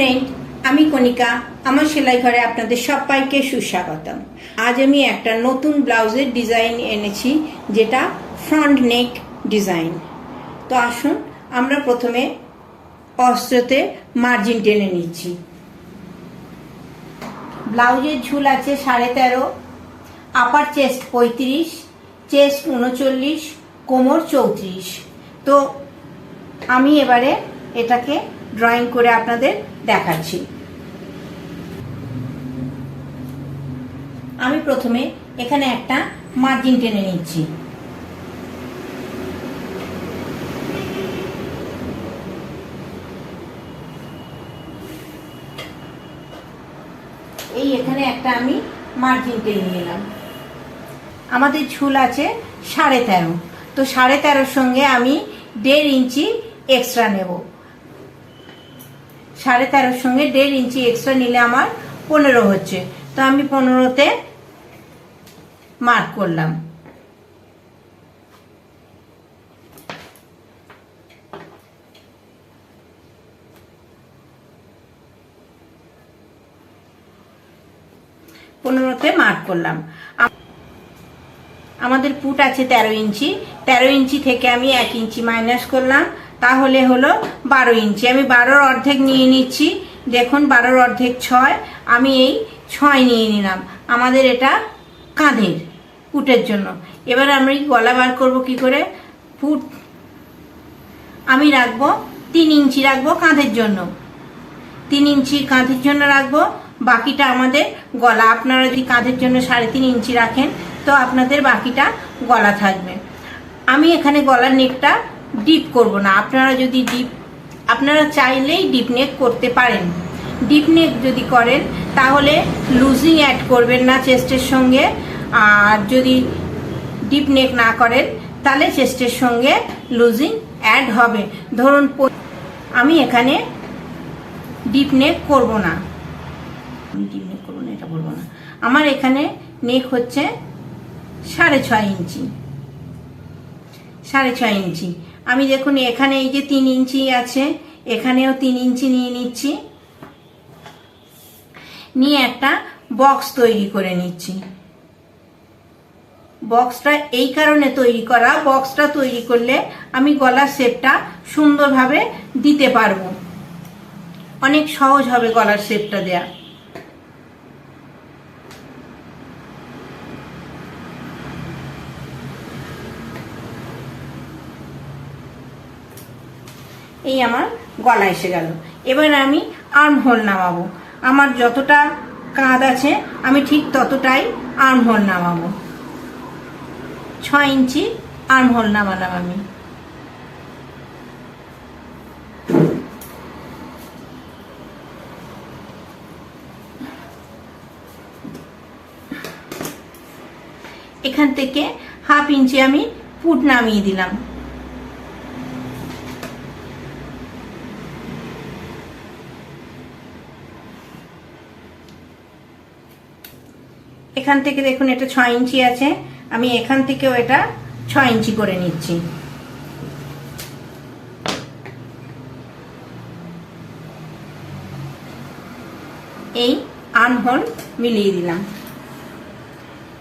Friend আমি কণিকা, আমার সেলাই ঘরে আপনাদের সবাইকে সুস্বাগতম। আজ আমি একটা নতুন ব্লাউজের ডিজাইন এনেছি, যেটা ফ্রন্ট নেক ডিজাইন তো আসুন, আমরা প্রথমে অস্ত্রতে মার্জিন টেনে নিচ্ছি। ব্লাউজের ঝুল আছে সাড়ে তেরো আপার চেস্ট পঁয়ত্রিশ চেস্ট উনচল্লিশ, কোমর চৌত্রিশ। তো আমি এবারে এটাকে ড্রয়িং করে আপনাদের দেখাচ্ছি। আমি প্রথমে এখানে একটা মার্জিন টেনে নিচ্ছি। এই এখানে একটা আমি মার্জিন টেনে নিলাম। আমাদের ঝুল আছে সাড়ে তেরো। তো সাড়ে তেরোর সঙ্গে আমি দেড় ইঞ্চি এক্সট্রা নেব। সাড়ে তেরোর সঙ্গে দেড় ইঞ্চি এক্সট্রা নিলে আমার পনেরো হচ্ছে। তো আমি পনেরোতে মার্ক করলাম। পনেরোতে মার্ক করলাম। আমাদের পুট আছে তেরো ইঞ্চি। তেরো ইঞ্চি থেকে আমি এক ইঞ্চি মাইনাস করলাম। তাহলে হলো বারো ইঞ্চি। আমি বারোর অর্ধেক নিয়ে নিচ্ছি। দেখুন, বারোর অর্ধেক ছয়। আমি এই ছয় নিয়ে নিলাম। আমাদের এটা কাঁধের পুটের জন্য। এবার আমি গলা বার করব কি করে? পুট। আমি রাখব তিন ইঞ্চি রাখব কাঁধের জন্য। তিন ইঞ্চি কাঁধের জন্য রাখব। বাকিটা আমাদের গলা। আপনারা যদি কাঁধের জন্য সাড়ে তিন ইঞ্চি রাখেন, তো আপনাদের বাকিটা গলা থাকবে। আমি এখানে গলার নেকটা ডিপ করব না। আপনারা যদি ডিপ আপনারা চাইলেই ডিপ নেক করতে পারেন। ডিপ নেক যদি করেন, তাহলে লুজিং অ্যাড করবেন না চেস্টের সঙ্গে। আর যদি ডিপ নেক না করেন, তাহলে চেস্টের সঙ্গে লুজিং অ্যাড হবে। ধরুন আমি এখানে ডিপ নেক করব না। আমি ডিপ নেক করব না, এটা বলব না। আমার এখানে নেক হচ্ছে সাড়ে ছয় ইঞ্চি। সাড়ে ছয় ইঞ্চি। আমি দেখুন, এখানে এই যে তিন ইঞ্চি আছে, এখানেও তিন ইঞ্চি নিয়ে নিচ্ছি। নিয়ে একটা বক্স তৈরি করে নিচ্ছি। বক্সটা এই কারণে তৈরি করা, বক্সটা তৈরি করলে আমি গলার শেপটা সুন্দরভাবে দিতে পারব। অনেক সহজ হবে গলার শেপটা দেয়া। এই আমার গলা এসে গেল। এবার আমি আর্ম হোল নামাবো। আমার যতটা কাঁধ আছে, আমি ঠিক ততটাই আর্ম হোল নামাবো। ছয় ইঞ্চি আর্ম হোল নামালাম আমি। এখান থেকে হাফ ইঞ্চি আমি পুট নামিয়ে দিলাম। এখান থেকে দেখুন, এটা ছয় ইঞ্চি আছে। আমি এখান থেকেও এটা ছয় ইঞ্চি করে নিচ্ছি। এই আনহোল মিলিয়ে দিলাম।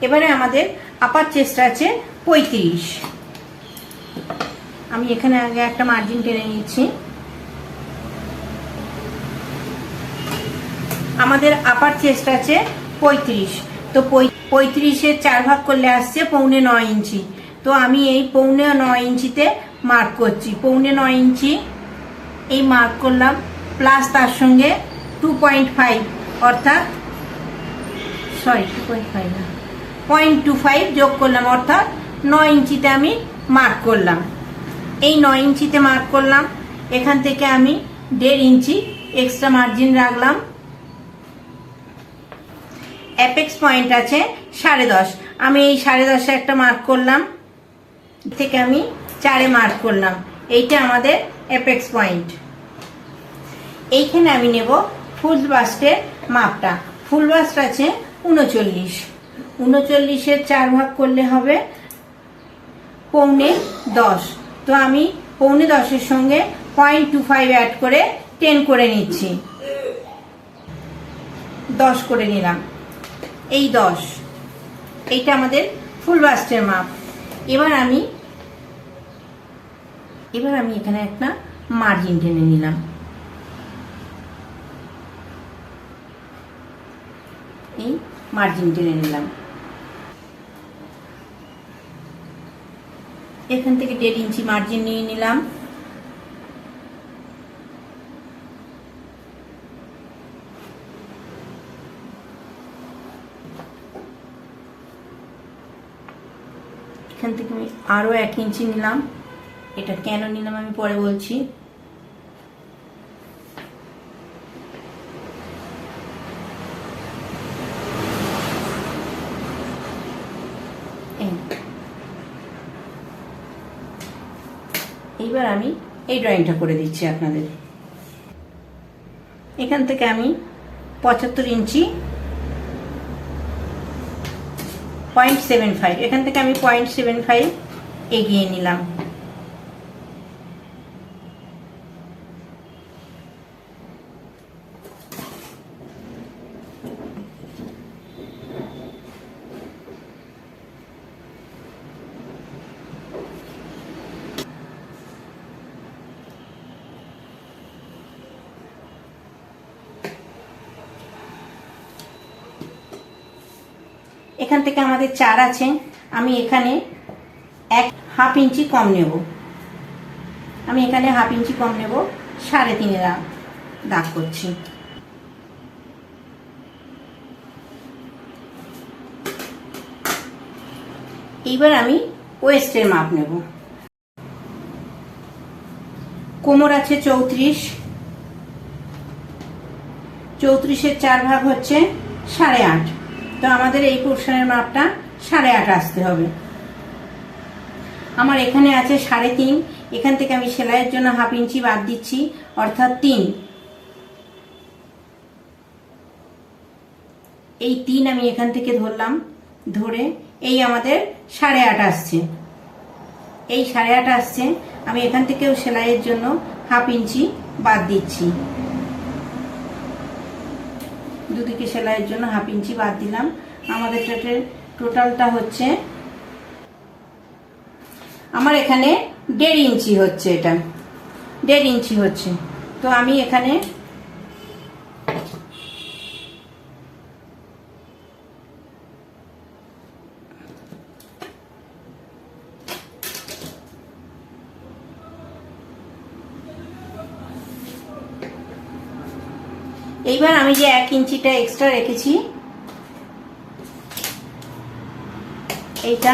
এবারে আমাদের আপার চেস্ট আছে পঁয়ত্রিশ। আমি এখানে আগে একটা মার্জিন টেনে নিচ্ছি। আমাদের আপার চেস্ট আছে পঁয়ত্রিশ। তো পঁয়- পঁয়ত্রিশের চার ভাগ করলে আসছে পৌনে নয় ইঞ্চি। তো আমি এই পৌনে নয় ইঞ্চিতে মার্ক করছি। পৌনে নয় ইঞ্চি এই মার্ক করলাম প্লাস তার সঙ্গে টু পয়েন্ট ফাইভ অর্থাৎ সরি টু পয়েন্ট ফাইভ না পয়েন্ট টু ফাইভ যোগ করলাম, অর্থাৎ নয় ইঞ্চিতে আমি মার্ক করলাম। এই নয় ইঞ্চিতে মার্ক করলাম, এখান থেকে আমি দেড় ইঞ্চি এক্সট্রা মার্জিন রাখলাম। অ্যাপেক্স পয়েন্ট আছে সাড়ে দশ। আমি এই সাড়ে দশে একটা মার্ক করলাম। থেকে আমি চারে মার্ক করলাম। এইটা আমাদের অ্যাপেক্স পয়েন্ট এইখানে আমি নেব ফুল বাস্টের মাপটা। ফুল বাস্ট আছে উনচল্লিশ। উনচল্লিশের চার ভাগ করলে হবে পৌনে দশ। তো আমি পৌনে দশের সঙ্গে পয়েন্ট টু ফাইভ অ্যাড করে টেন করে নিচ্ছি। দশ করে নিলাম। এই দশ। এইটা আমাদের ফুল বাস্টের মাপ। এবার আমি এবার আমি এখানে একটা মার্জিন টেনে নিলাম। এই মার্জিন টেনে নিলাম। এখান থেকে দেড় ইঞ্চি মার্জিন নিয়ে নিলাম এখান থেকে আমি আরও এক ইঞ্চি নিলাম। এটা কেন নিলাম আমি পরে বলছি। এইবার আমি এই ড্রয়িংটা করে দিচ্ছি আপনাদের। এখান থেকে আমি পঁচাত্তর ইঞ্চি পয়েন্ট সেভেন ফাইভ এখান থেকে আমি পয়েন্ট সেভেন ফাইভ এগিয়ে নিলাম। এখান থেকে আমাদের চার আছে। আমি এখানে হাফ ইঞ্চি কম নেব। আমি এখানে হাফ ইঞ্চি কম নেব, সাড়ে তিনে দাগ করছি। এইবার আমি ওয়েস্টের মাপ নেব। কোমর আছে চৌত্রিশ। চৌত্রিশের চার ভাগ হচ্ছে সাড়ে আট। তো আমাদের এই পোর্শনের মাপটা সাড়ে আট আসতে হবে। আমার এখানে আছে সাড়ে তিন। এখান থেকে আমি সেলাইয়ের জন্য হাফ ইঞ্চি বাদ দিচ্ছি, অর্থাৎ তিন। এই তিন আমি এখান থেকে ধরলাম, ধরে এই আমাদের সাড়ে আট আসছে। এই সাড়ে আট আসছে, আমি এখান থেকেও সেলাইয়ের জন্য হাফ ইঞ্চি বাদ দিচ্ছি। দুদিকে সেলাইয়ের জন্য হাফ ইঞ্চি বাদ দিলাম। আমাদের টোটালটা হচ্ছে আমার এখানে দেড় ইঞ্চি হচ্ছে এটা। দেড় ইঞ্চি হচ্ছে। তো আমি এখানে এইবার আমি যে এক ইঞ্চিটা এক্সট্রা রেখেছি, এইটা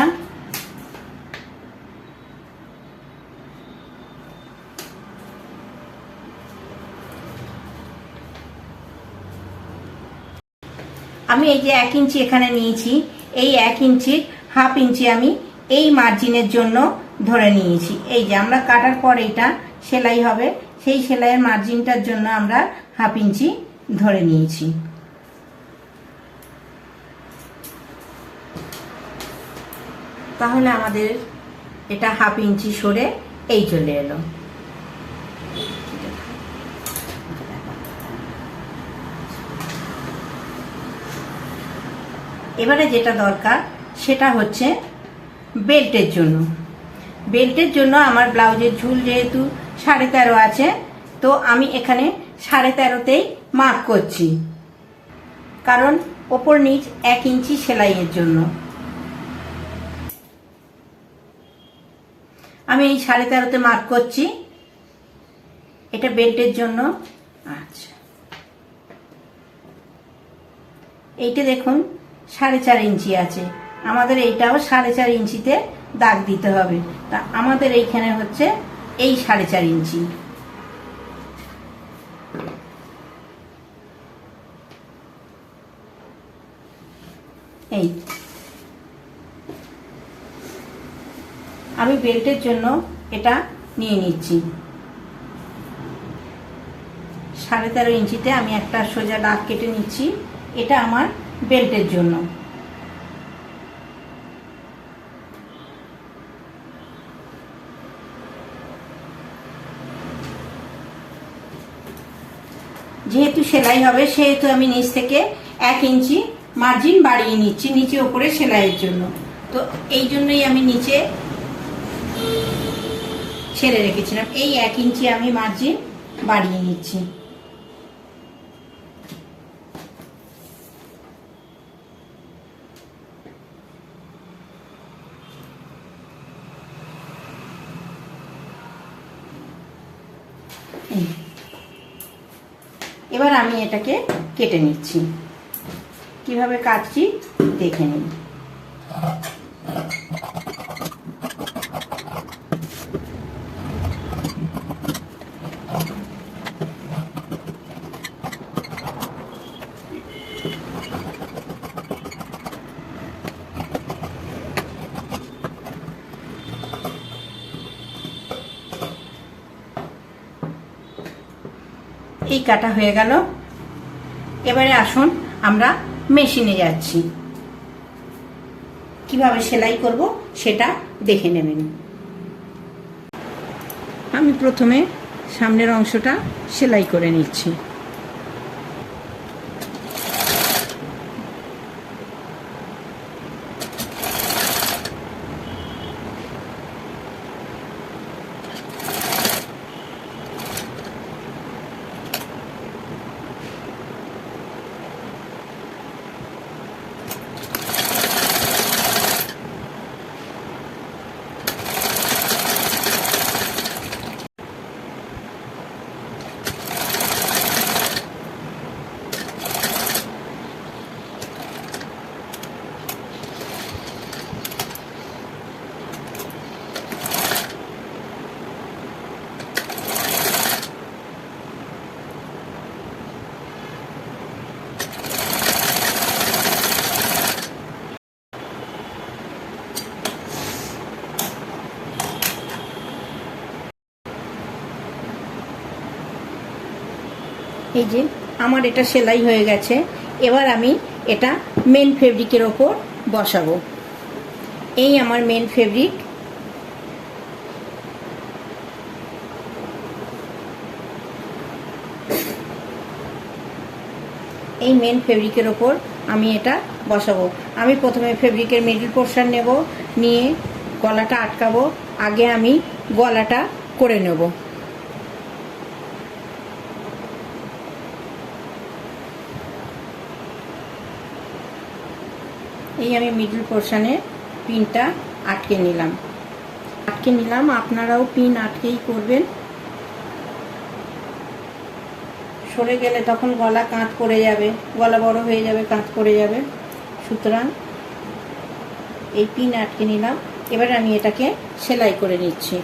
আমি এই যে এক ইঞ্চি এখানে নিয়েছি, এই এক ইঞ্চির হাফ ইঞ্চি আমি এই মার্জিনের জন্য ধরে নিয়েছি। এই যে আমরা কাটার পর এটা সেলাই হবে, সেই সেলাইয়ের মার্জিনটার জন্য আমরা হাফ ইঞ্চি ধরে নিয়েছি। তাহলে আমাদের এটা হাফ ইঞ্চি সরে এই চলে এলো। এবারে যেটা দরকার, সেটা হচ্ছে বেল্টের জন্য। বেল্টের জন্য আমার ব্লাউজের ঝুল যেহেতু সাড়ে তেরো আছে, তো আমি এখানে সাড়ে তেরোতেই মার্ক করছি। কারণ ওপর নিচ এক ইঞ্চি সেলাইয়ের জন্য। আমি এই সাড়ে তেরোতে মার্ক করছি। এটা বেল্টের জন্য। আচ্ছা। এইটা দেখুন সাড়ে চার ইঞ্চি আছে। আমাদের এইটাও সাড়ে চার ইঞ্চিতে দাগ দিতে হবে। তা আমাদের এইখানে হচ্ছে এই সাড়ে চার ইঞ্চি। এই। আমি বেল্টের জন্য এটা নিয়ে নিচ্ছি। সাড়ে তেরো ইঞ্চিতে আমি একটা সোজা দাগ কেটে নিচ্ছি। এটা আমার বেল্টের জন্য। যেহেতু সেলাই হবে, সেহেতু আমি নিচ থেকে এক ইঞ্চি মার্জিন বাড়িয়ে নিচ্ছি নিচে ওপরে সেলাইয়ের জন্য। তো এই জন্যই আমি নিচে ছেড়ে রেখেছিলাম। এই এক ইঞ্চি আমি মার্জিন বাড়িয়ে নিচ্ছি। এবার আমি এটাকে কেটে নিচ্ছি। কীভাবে কাটছি দেখে নিন কাটা হয়ে গেল। এবারে আসুন, আমরা মেশিনে যাচ্ছি। কীভাবে সেলাই করব সেটা দেখে নেবেন। আমি প্রথমে সামনের অংশটা সেলাই করে নিচ্ছি। এই যে, আমার এটা সেলাই হয়ে গেছে, এবার আমি এটা মেন ফেব্রিকের ওপর বসাবো। এই আমার মেন ফেব্রিক এই মেন ফেব্রিকের ওপর আমি এটা বসাবো। আমি প্রথমে ফেব্রিকের মিডল পোর্শন নেব, নিয়ে গলাটা আটকাবো। আগে আমি গলাটা করে নেব। এই আমি মিডল পোর্শনে পিনটা আটকে নিলাম। আটকে নিলাম, আপনারাও পিন আটকেই করবেন। সরে গেলে তখন গলা কাঁধ পড়ে যাবে, গলা বড় হয়ে যাবে, কাঁধ পড়ে যাবে। সুতরাং এই পিন আটকে নিলাম। এবার আমি এটাকে সেলাই করে নিচ্ছি।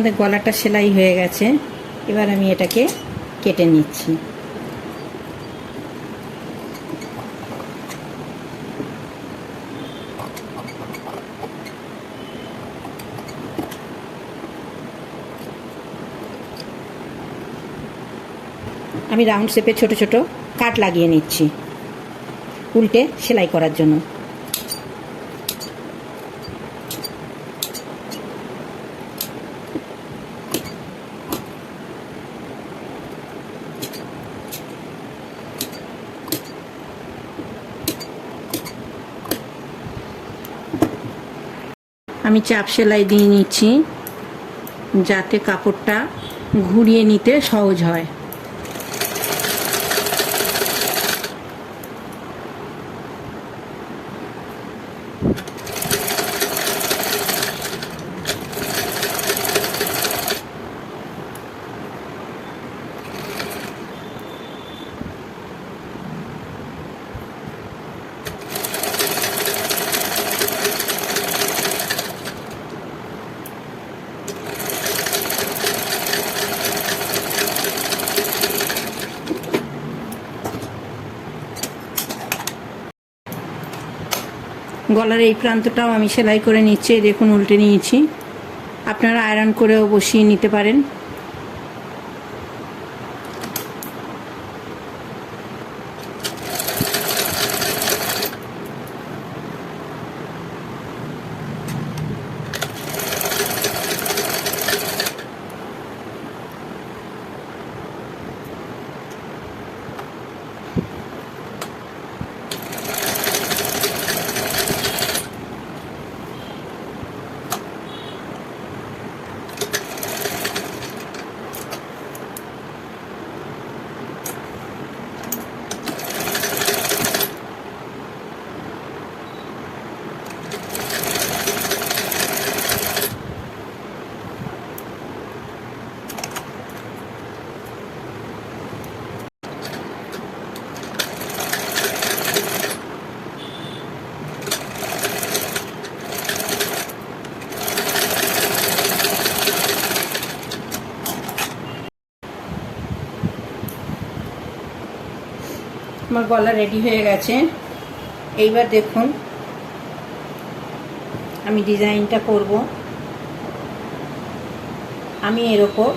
আমাদের গলাটা সেলাই হয়ে গেছে। এবার আমি এটাকে কেটে নিচ্ছি। আমি রাউন্ড শেপে ছোট ছোট কাট লাগিয়ে নিচ্ছি। উল্টে সেলাই করার জন্য। আমি চাপ সেলাই দিয়ে নিচ্ছি যাতে কাপড়টা ঘুরিয়ে নিতে সহজ হয়। গলার এই প্রান্তটাও আমি সেলাই করে নিচ্ছি দেখুন, উল্টে নিয়েছি। আপনারা আয়রন করেও বসিয়ে নিতে পারেন। আমার গলা রেডি হয়ে গেছে। এইবার দেখুন, আমি ডিজাইনটা করব। আমি এর ওপর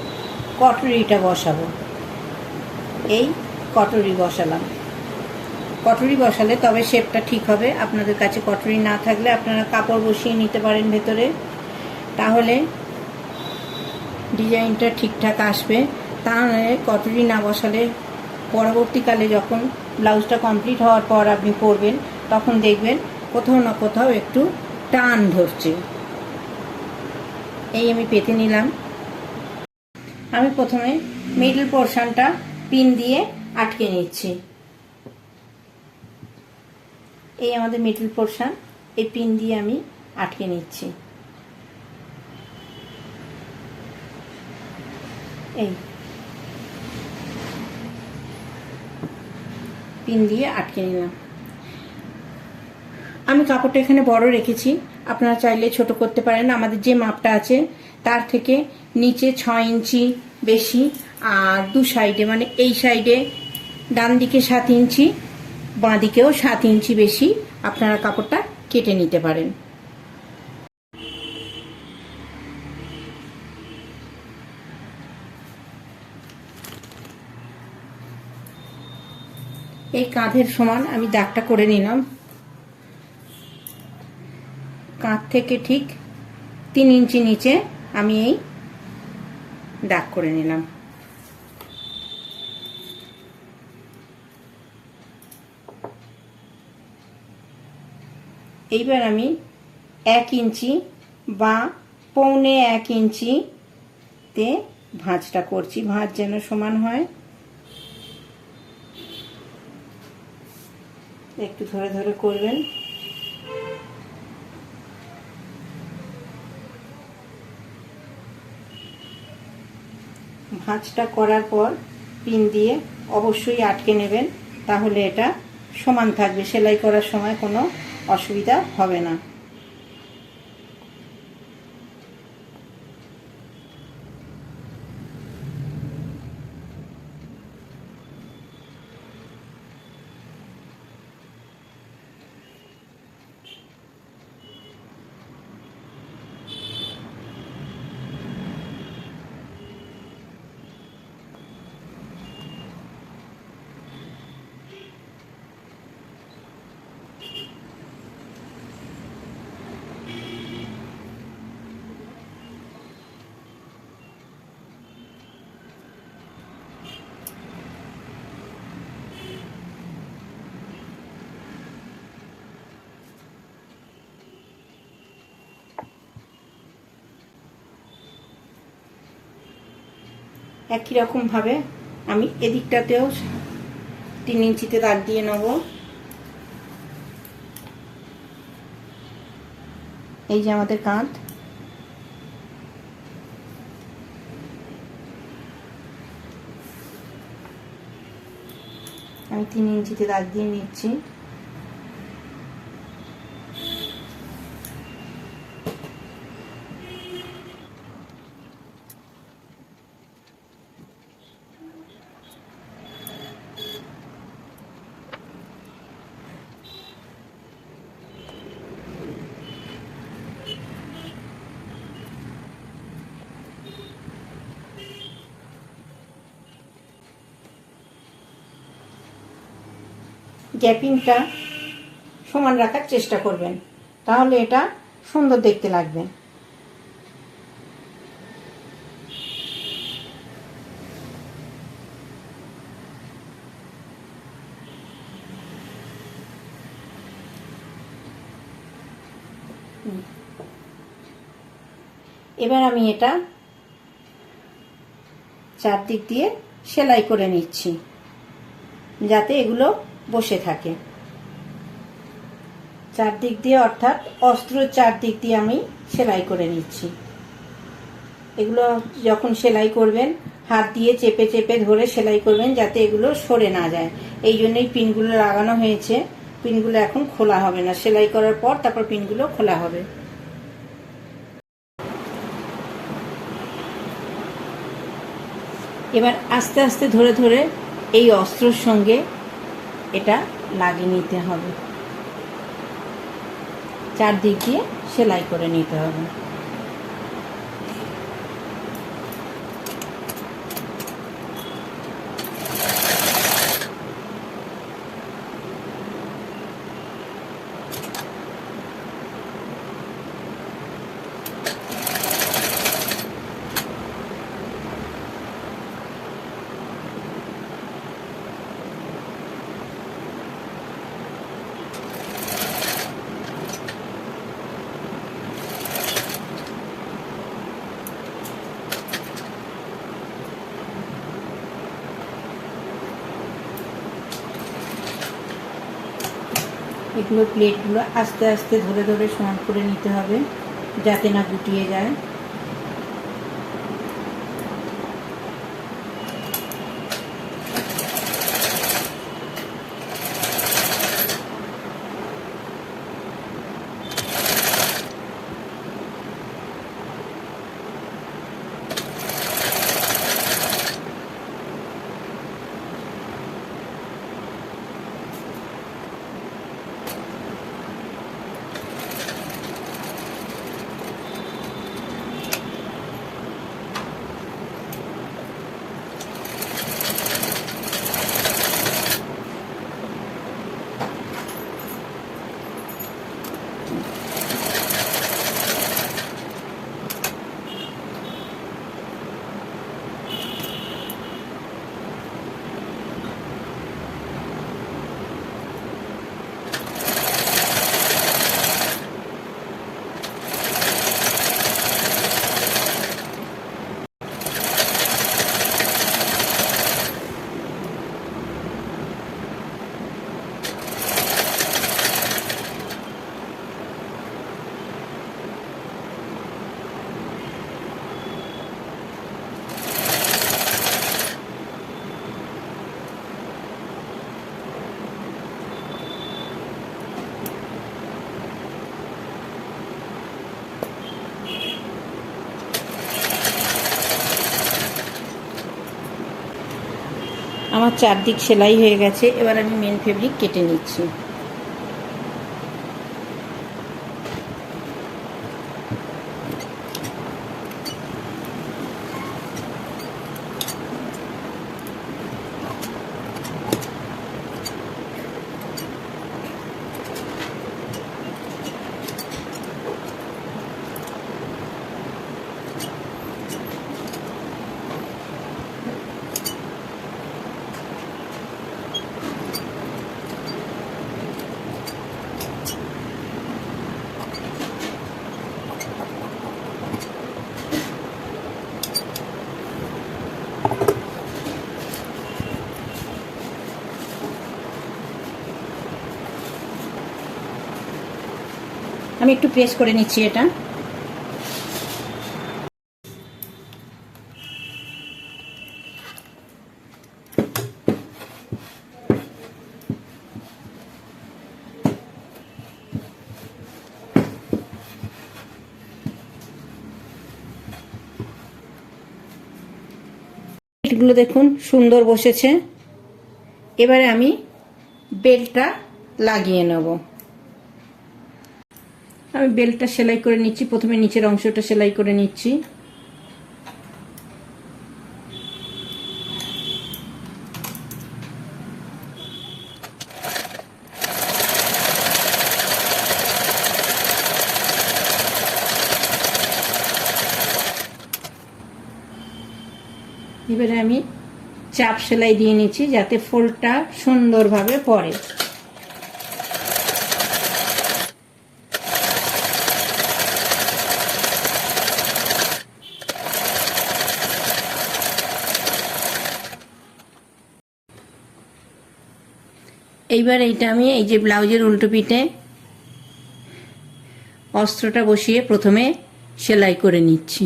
কটরিটা বসাবো। এই কটরি বসালাম। কটরি বসালে তবে শেপটা ঠিক হবে। আপনাদের কাছে কটরি না থাকলে আপনারা কাপড় বসিয়ে নিতে পারেন ভেতরে। তাহলে ডিজাইনটা ঠিকঠাক আসবে। তাহলে কটরি না বসালে পরবর্তীকালে যখন ব্লাউজটা কমপ্লিট হওয়ার পর আপনি পরবেন, তখন দেখবেন কোথাও না কোথাও একটু টান ধরছে। এই আমি পেতে নিলাম। আমি প্রথমে মিডল পোর্শনটা পিন দিয়ে আটকে নিচ্ছি। এই আমাদের মিডল পোর্শন এই পিন দিয়ে আমি আটকে নিচ্ছি। এই। পিন দিয়ে আটকে নিলাম। আমি কাপড়টা এখানে বড় রেখেছি। আপনারা চাইলে ছোট করতে পারেন। আমাদের যে মাপটা আছে, তার থেকে নিচে ছ ইঞ্চি বেশি আর দু সাইডে মানে এই সাইডে ডান দিকে সাত ইঞ্চি, বাঁ দিকেও সাত ইঞ্চি বেশি আপনারা কাপড়টা কেটে নিতে পারেন। এই কাঁধের সমান, আমি দাগটা করে নিলাম। কাঁধ থেকে ঠিক তিন ইঞ্চি নিচে আমি এই দাগ করে নিলাম। এইবার আমি এক ইঞ্চি বা পৌনে এক ইঞ্চিতে ভাঁজটা করছি। ভাঁজ যেন সমান হয়। একটু ধরে ধরে করবেন। ভাঁজটা করার পর পিন দিয়ে অবশ্যই আটকে নেবেন, তাহলে এটা সমান থাকবে। সেলাই করার সময় কোনো অসুবিধা হবে না। একই রকমভাবে আমি এদিকটাতেও তিন ইঞ্চিতে দাগ দিয়ে নেব। এই যে আমাদের কাঁধ। আমি তিন ইঞ্চিতে দাগ দিয়ে নিচ্ছি। গ্যাপিংটা সমান রাখার চেষ্টা করবেন। তাহলে এটা সুন্দর দেখতে লাগবে। এবার আমি এটা চারদিক দিয়ে সেলাই করে নিচ্ছি। যাতে এগুলো বসে থাকে। চারদিক দিয়ে অর্থাৎ অস্ত্র চারদিক দিয়ে আমি সেলাই করে নিচ্ছি। এগুলো যখন সেলাই করবেন, হাত দিয়ে চেপে চেপে ধরে সেলাই করবেন যাতে এগুলো সরে না যায়। এই জন্যই পিনগুলো লাগানো হয়েছে। পিনগুলো এখন খোলা হবে না। সেলাই করার পর তারপর পিনগুলো খোলা হবে। এবার আস্তে আস্তে ধরে ধরে এই অস্ত্রর সঙ্গে এটা লাগিয়ে নিতে হবে। চারদিক দিয়ে সেলাই করে নিতে হবে। এগুলো প্লেটগুলো আস্তে আস্তে ধরে ধরে সমান করে নিতে হবে যাতে না গুটিয়ে যায়। আমার চারদিক সেলাই হয়ে গেছে এবার আমি মেন ফেব্রিক কেটে নিচ্ছি। আমি একটু প্রেস করে নিচ্ছি এটা। এগুলো দেখুন, সুন্দর বসেছে। এবারে আমি বেলটা লাগিয়ে নেব। আমি বেলটা সেলাই করে নিচ্ছি। প্রথমে নিচের অংশটা সেলাই করে নিচ্ছি। এবারে আমি চাপ সেলাই দিয়ে নিচ্ছি যাতে ফোলটা সুন্দরভাবে পড়ে। এইবার এইটা আমি এই যে ব্লাউজের উল্টো পিঠে অস্ত্রটা বসিয়ে প্রথমে সেলাই করে নিচ্ছি।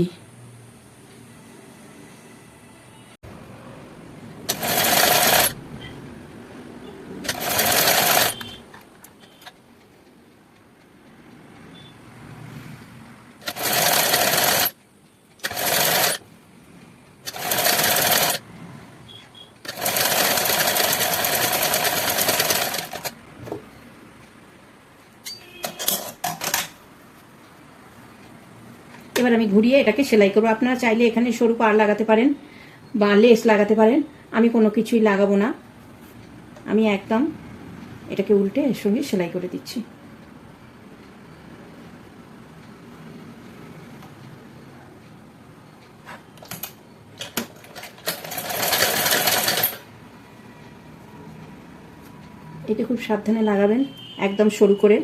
এবার আমি ঘুরিয়ে এটাকে সেলাই করব। আপনারা চাইলে এখানে সরু পার লাগাতে পারেন বা লেস লাগাতে পারেন। আমি কোনো কিছুই লাগাবো না। আমি একদম এটাকে উল্টে এর সঙ্গে সেলাই করে দিচ্ছি। এটা খুব সাবধানে লাগাবেন, একদম সরু করে।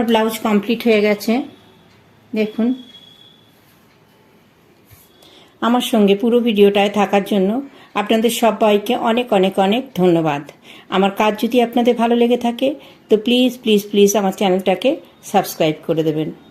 আমার ব্লাউজ কমপ্লিট হয়ে গেছে। দেখুন। আমার সঙ্গে পুরো ভিডিওটায় থাকার জন্য আপনাদের সবাইকে অনেক অনেক অনেক ধন্যবাদ। আমার কাজ যদি আপনাদের ভালো লেগে থাকে, তো প্লিজ প্লিজ প্লিজ আমার চ্যানেলটাকে সাবস্ক্রাইব করে দেবেন।